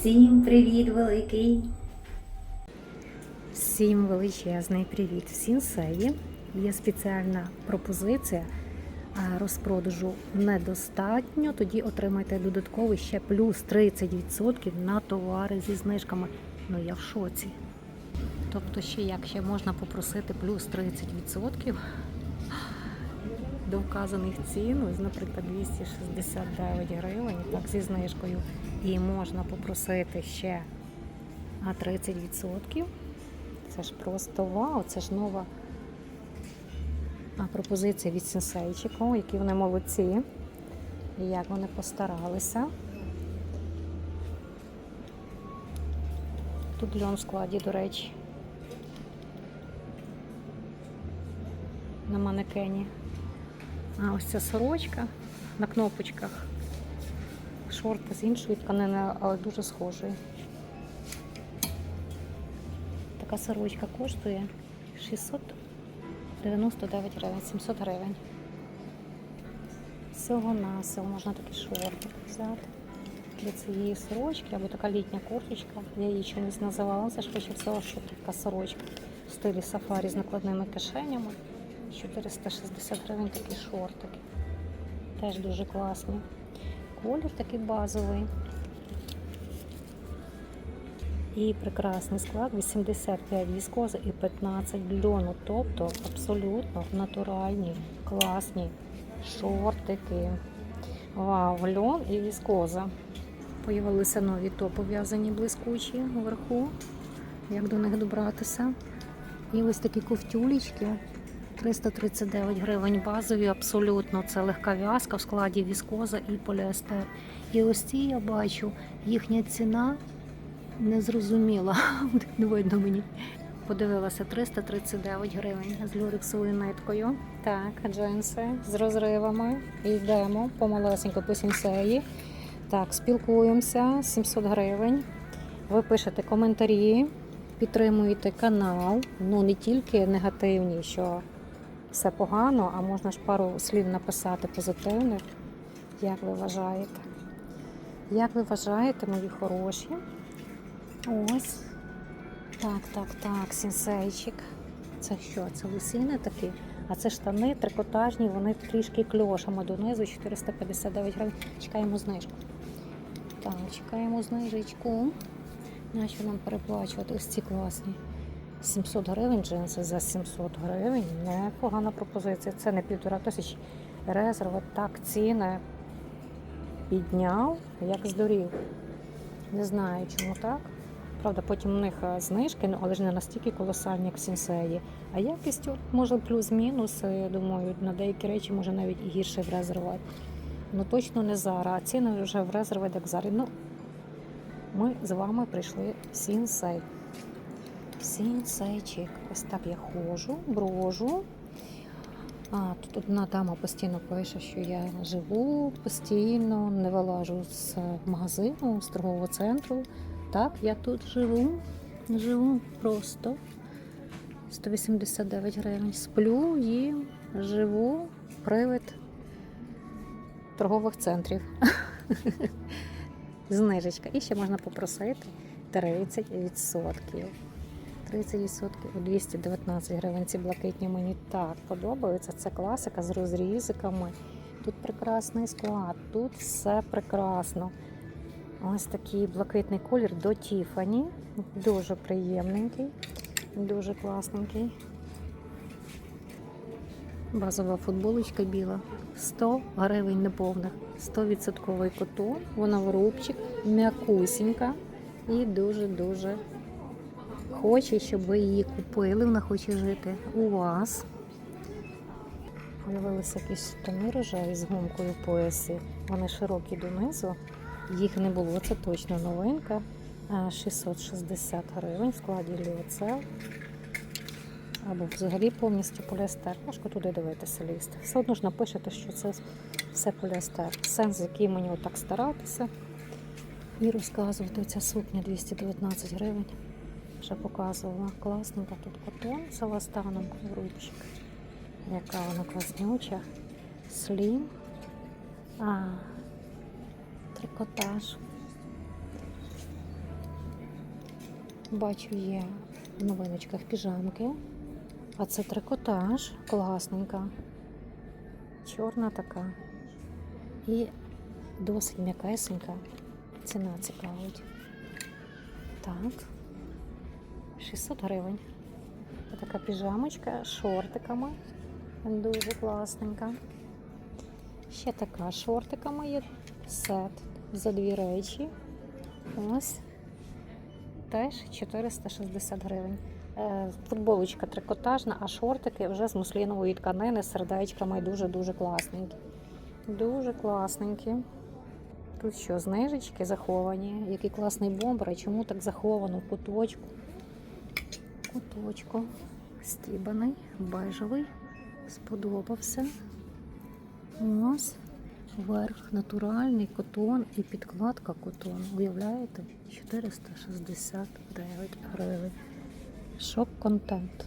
Всім привіт, великий! Всім величезний привіт! Всім сеї. Є спеціальна пропозиція розпродажу недостатньо. Тоді отримайте додатковий ще плюс 30% на товари зі знижками. Ну я в шоці. Тобто, ще як ще можна попросити плюс 30% до вказаних цін, ось, наприклад, 269 гривень, так зі знижкою. І можна попросити ще а 30%. Це ж просто вау, це ж нова пропозиція від сенсейчику, які вони молодці. І як вони постаралися. Тут льон в складі, до речі. На манекені. А ось ця сорочка на кнопочках. Шорти з іншої тканини, але дуже схожої. Така сорочка коштує 699 гривень, 700 гривень. Всього на всього можна такий шортик взяти для цієї сорочки або така літня курточка. Я її чомусь називала. Це швидше всього, що така сорочка в стилі сафарі з накладними кишенями. 460 гривень такі шортики. Теж дуже класні. Колір такий базовий. І прекрасний склад 85 віскози і 15 льону. Тобто абсолютно натуральні, класні шортики. Вау, льон і віскоза. Появилися нові топи в'язані блискучі вверху. Як до них добратися? І ось такі ковтюлечки 339 гривень базові, абсолютно. Це легка в'язка в складі віскоза і поліестер. І ось ці я бачу, їхня ціна незрозуміла. Не видно мені. Подивилася 339 гривень з люрексовою ниткою. Так, джинси з розривами. Йдемо помалесенько по сінсеї. Так, спілкуємося 700 гривень. Ви пишете коментарі, підтримуєте канал. Ну не тільки негативні, що все погано, а можна ж пару слів написати позитивних. Як ви вважаєте? Як ви вважаєте, мої хороші? Ось. Так, так, так, сінсейчик. Це що? Це лосіни такі? А це штани трикотажні, вони трішки кльошами донизу, 459 гривень. Чекаємо знижку. Так, чекаємо знижечку. Нащо нам переплачувати ось ці класні? 700 гривень джинси за 700 гривень. Непогана пропозиція. Це не півтора тисячі. Резерви так ціни підняв, як здурів. Не знаю, чому так. Правда, потім у них е, знижки, ну, але ж не настільки колосальні, як в сінсеї. А якість може плюс-мінус. е, Думаю, на деякі речі може навіть і гірше в резерват. Ну точно не зараз. А ціни вже в резерват як зараз. Ну, ми з вами прийшли в сінсей. Сінсейчик. Ось так я ходжу, брожу. А, тут одна дама постійно пише, що я живу постійно, не вилажу з магазину, з торгового центру. Так, я тут живу, живу просто 189 гривень. Сплю, їм, живу, привид торгових центрів. Знижечка. І ще можна попросити 30%. 30% у 219 гривень. Ці блакитні мені так подобаються. Це класика з розрізиками. Тут прекрасний склад, тут все прекрасно. Ось такий блакитний колір до Тіфані. Дуже приємненький, дуже класненький. Базова футболочка біла. 100 гривень неповних. 100% котон. Вона в рубчик, м'якусінька і дуже-дуже хоче, щоб ви її купили. Вона хоче жити у вас. Появилися якісь штани рожеві з гумкою в поясі. Вони широкі донизу. Їх не було, це точно новинка. 660 гривень в складі ліоцел. Або взагалі повністю поліестер. Важко туди дивитися лізти. Все одно ж напишете, що це все поліестер. Сенс, який мені отак старатися. І розказувати ця сукня 219 гривень. Вже показувала. Класненька тут котон з еластаном в ручик. Яка вона класнюча. Слім. А, трикотаж. Бачу, є в новиночках піжамки. А це трикотаж, класненька. Чорна така. І досить м'якесенька. Ціна цікавить. Так. 600 гривень. Така піжамочка з шортиками. Дуже класненька. Ще така з шортиками є сет за дві речі. Ось теж 460 гривень. Е, Футболочка трикотажна, а шортики вже з муслінової тканини з сердечками дуже-дуже класненькі. Дуже класненькі. Тут що, знижечки заховані, який класний бомбер, і чому так заховано в куточку. Куточку. Стібаний, бежевий. Сподобався. Ось верх натуральний котон і підкладка котон. Уявляєте? 469 гривень. Шок-контент.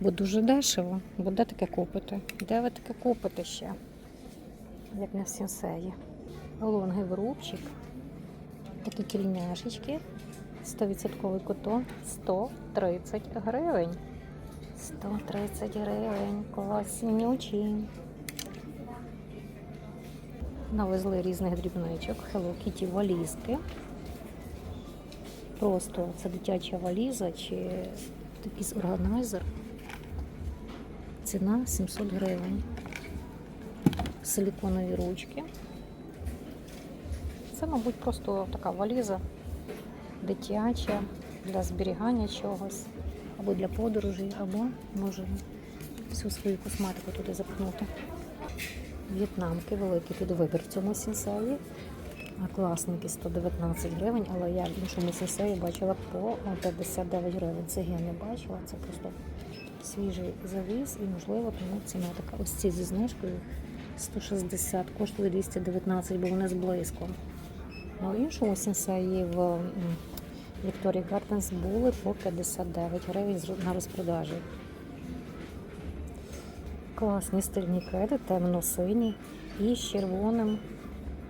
Бо дуже дешево. Бо де таке купити? Де ви таке купите ще? Як на сенсеї. Лонгий врубчик. Такі кільняшечки. 100% котон 130 гривень. 130 гривень. Класнючі. Навезли різних дрібничок. Hello Kitty валізки. Просто це дитяча валіза чи якийсь органайзер. Ціна 700 гривень. Силіконові ручки. Це, мабуть, просто така валіза дитяча для зберігання чогось, або для подорожей, або може всю свою косметику туди запхнути. В'єтнамки великий підвибір в цьому сінсеї. А класненькі 119 гривень, але я в іншому сінсеї бачила по 59 гривень. Це я не бачила, це просто свіжий завіз і, можливо, тому ціна така. Ось ці зі знижкою 160, коштує 219, бо вони з блиском. А в іншому сенсеї в Victoria Gardens були по 59 гривень на розпродажі. Класні стильні кеди, темно-сині і з червоним,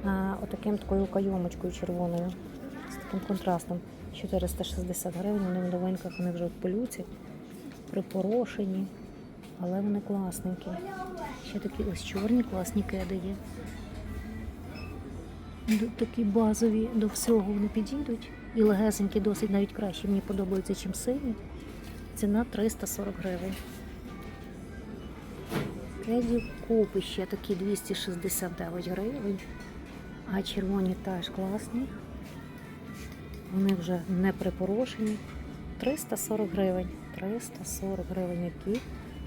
а, отаким такою кайомочкою червоною, з таким контрастом. 460 гривень, вони в новинках, вони вже в полюці, припорошені, але вони класненькі. Ще такі ось чорні класні кеди є. Такі базові до всього вони підійдуть. І легесенькі досить навіть краще. Мені подобаються, чим сині. Ціна 340 гривень. Кеді купи ще такі 269 гривень. А червоні теж класні. Вони вже не припорошені. 340 гривень. 340 гривень, які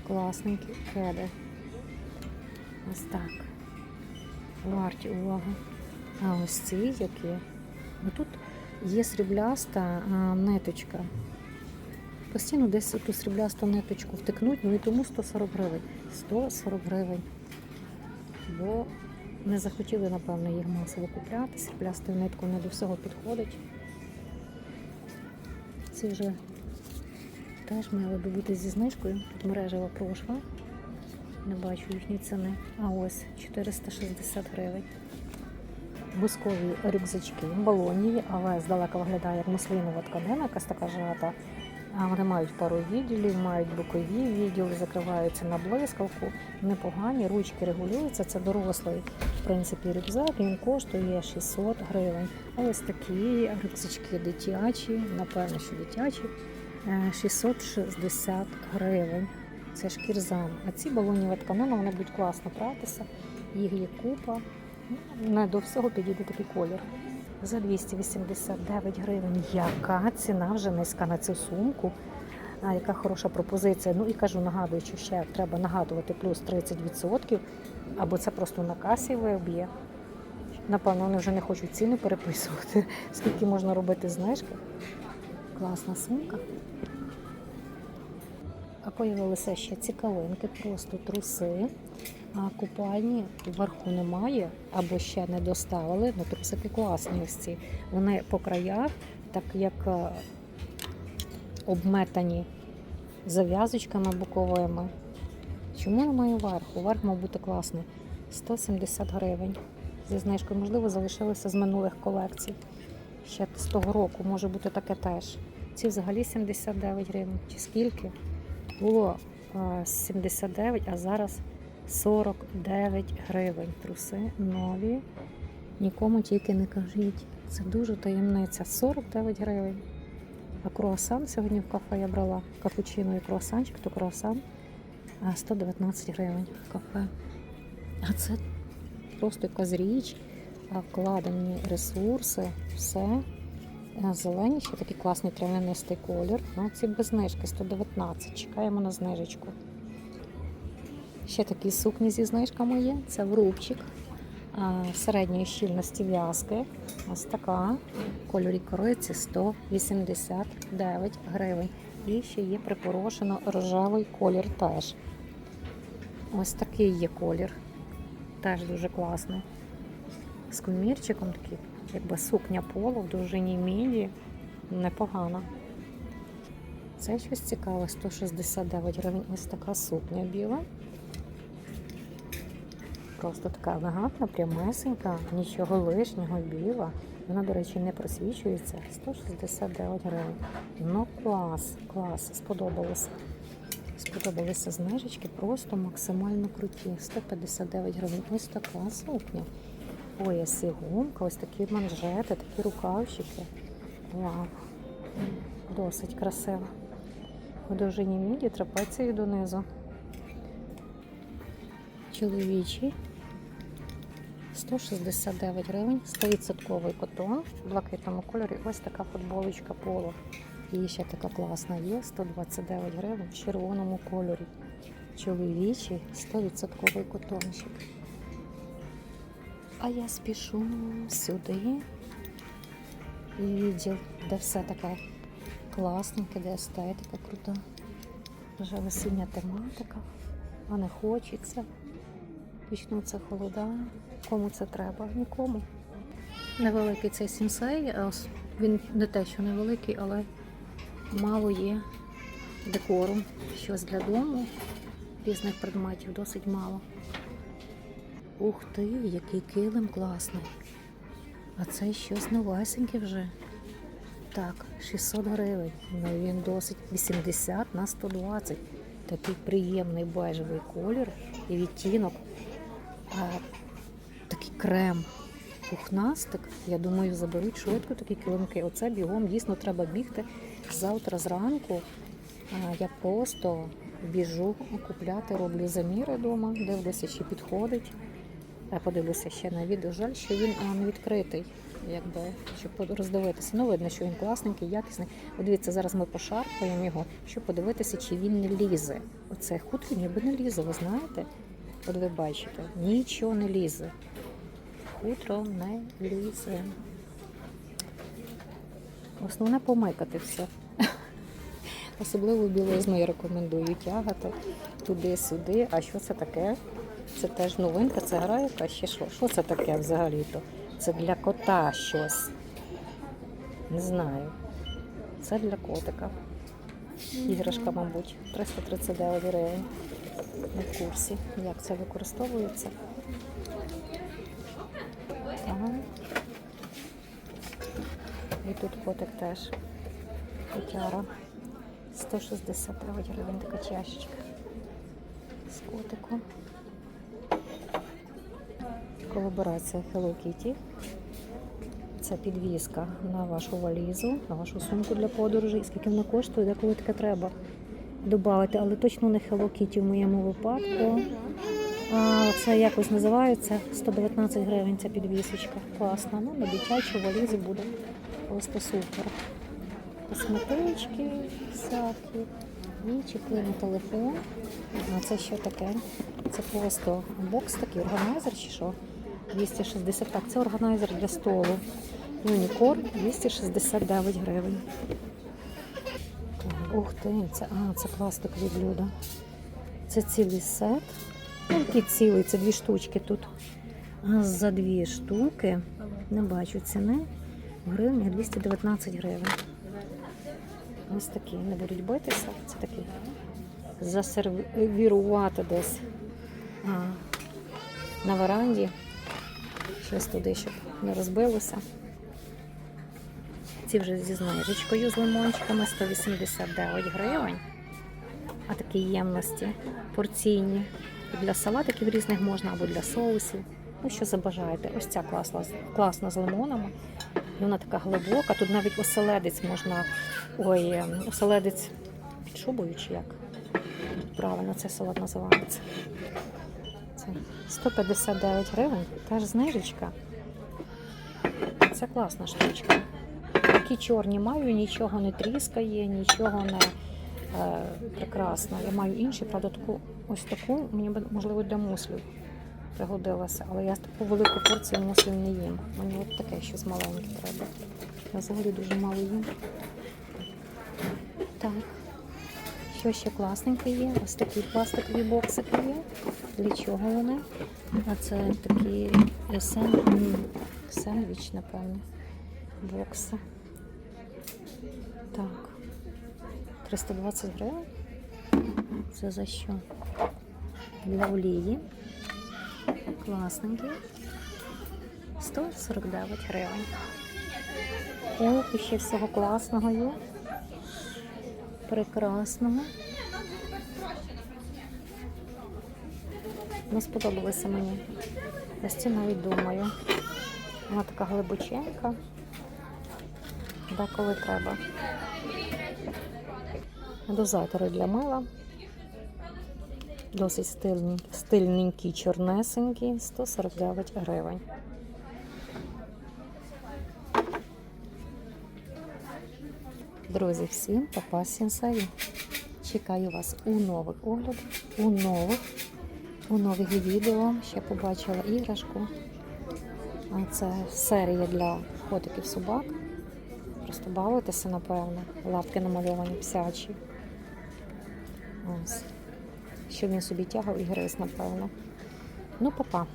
класненькі кеди. Ось так. Варті уваги. А ось ці які. Ну, тут є срібляста ниточка. Постійно десь ту сріблясту ниточку втикнуть, ну і тому 140 гривень. 140 гривень. Бо не захотіли, напевно, їх масово купляти. Сріблястою ниткою не до всього підходить. Ці вже теж мали би бути зі знижкою. Тут мережева прошва. Не бачу їхні ціни. А ось 460 гривень. Бускові рюкзачки, балоніві, але здалека виглядає як муслінова тканина, якась така жата. Вони мають пару відділів, мають бокові відділи, закриваються на блискавку. Непогані, ручки регулюються. Це дорослий в принципі рюкзак. Він коштує 600 гривень. А ось такі рюкзачки дитячі, напевно, що дитячі, е, 660 гривень. Це шкірзам. А ці балоніві тканини вони будуть класно пратися. Їх є купа. Не до всього підійде такий колір. За 289 гривень. Яка ціна вже низька на цю сумку? А яка хороша пропозиція. Ну і кажу, нагадую, що ще треба нагадувати плюс 30%, або це просто на касі виб'є. Напевно, вони вже не хочуть ціни переписувати, скільки можна робити знижки. Класна сумка. А появилися ще цікавинки, просто труси. А купальні вверху немає або ще не доставили. Ну, трусики класні ось ці. Вони по краях, так як е, обметані зав'язочками боковими. Чому немає верху? Верх мав бути класний. 170 гривень. Зі знижкою, можливо, залишилися з минулих колекцій. Ще з того року може бути таке теж. Ці взагалі 79 гривень. Чи скільки? Було е, 79, а зараз 49 гривень. Труси нові. Нікому тільки не кажіть. Це дуже таємниця. 49 гривень. А круасан сьогодні в кафе я брала капучино і круасанчик, то круасан 119 гривень в кафе. А це просто якась річ, вкладені ресурси, все. Зелені, ще такий класний трав'янистий колір. Ну, ці без знижки 119. Чекаємо на знижечку. Ще такі сукні зі знижками є. Це в рубчик а, середньої щільності в'язки. Ось така. Кольорі кориці 189 гривень. І ще є припорошено рожевий колір теж. Ось такий є колір. Теж дуже класний. З комірчиком такий, якби сукня поло в довжині міді. Непогано. Це щось цікаве, 169 гривень. Ось така сукня біла. Просто така елегантна, прямесенька, нічого лишнього, біла. Вона, до речі, не просвічується. 169 гривень. Ну клас, клас, сподобалося. Сподобалися знижечки, просто максимально круті. 159 гривень. Ось така сукня. Пояс і гумка, ось такі манжети, такі рукавчики. Вау. Досить красиво. В довжині міді трапеції донизу. Чоловічий. 169 гривень, 100% котон в блакитному кольорі. Ось така футболочка поло. І ще така класна є, 129 гривень в червоному кольорі. Чоловічий 100% котончик. А я спішу сюди. І відділ, де все таке класненьке, де естетика крута. Вже весільня тематика, а не хочеться. Почнуться холода. Кому це треба? Нікому. Невеликий цей сінсей. Він не те, що невеликий, але мало є декору. Щось для дому, різних предметів досить мало. Ух ти, який килим класний. А це щось новесеньке вже. Так, 600 гривень. Ну він досить 80 на 120. Такий приємний бежевий колір і відтінок. Такий крем. Пухнастик. Я думаю, заберуть швидко такі килимки. Оце бігом дійсно треба бігти завтра зранку. Я просто біжу купляти, роблю заміри вдома, дивлюся, чи підходить. Я подивлюся ще на відео. Жаль, що він не відкритий, якби, щоб роздивитися. Ну, видно, що він класненький, якісний. От дивіться, зараз ми пошарпаємо його, щоб подивитися, чи він не лізе. Оце хутро ніби не лізе, ви знаєте? От ви бачите, нічого не лізе. Хутро не лізе. Основне помикати все. Особливо білизну я рекомендую тягати туди-сюди. А що це таке? Це теж новинка, це гра яка ще що? Що це таке взагалі-то? Це для кота щось. Не знаю. Це для котика. Іграшка, мабуть, 339 гривень. В курсі, як це використовується. Ага. І тут котик теж. Котяра. 169 гривень така чашечка. З котиком. Колаборація Hello Kitty. Це підвізка на вашу валізу, на вашу сумку для подорожей. Скільки вона коштує, деколи таке треба додати, але точно не Hello Kitty в моєму випадку. А, це якось називається 119 гривень ця підвісочка. Класна. Ну, на дитячу валізу буде просто супер. Косметички всякі. І на телефон. А це що таке? Це просто бокс такий, органайзер чи що? 260. Так, це органайзер для столу. Юнікорн 269 гривень. Ух ти, це, а, це пластикові блюда. Це цілий сет. Ну, який цілий, це дві штучки тут. А за дві штуки, не бачу ціни, в гривні 219 гривень. Ось такі, не будуть битися. Це такі засервірувати десь а, на веранді. Щось туди, щоб не розбилося. Ці вже зі знижечкою з лимончиками 189 гривень. А такі ємності порційні. І для салатиків різних можна або для соусів. Ну, що забажаєте. Ось ця класна, класна з лимонами. І вона така глибока. Тут навіть оселедець можна. Ой, ем, оселедець під шубою чи як? Правильно, це салат називається. Це 159 гривень, теж знижечка. Це класна штучка. Такі чорні маю, нічого не тріскає, нічого не е, прекрасно. Я маю інші, правда, таку ось таку, мені можливо, для муслів пригодилася, але я таку велику порцію муслів не їм. Мені от таке щось маленьке треба. Я взагалі дуже мало їм. Так. Що ще класненьке є? Ось такі пластикові боксики є. Для чого вони? А це такі е, сен... сендвіч, напевно. Бокси. Так. 320 гривень. Це за що? Для олії. Класненький. 149 гривень. Ох, ще всього класного є. Прекрасного. Ну, сподобалося мені. Ось ці навіть думаю. Вона така глибоченька. Деколи треба. Дозатори для мила. Досить стильні, стильненькі, чорнесенькі, 149 гривень. Друзі, всім папа сенсей. Чекаю вас у нових оглядах, у нових, у нових відео. Ще побачила іграшку. А це серія для котиків собак. Просто бавитися, напевно. Лапки намальовані псячі. Ось. Щоб він собі тягав і гриз, напевно. Ну, папа.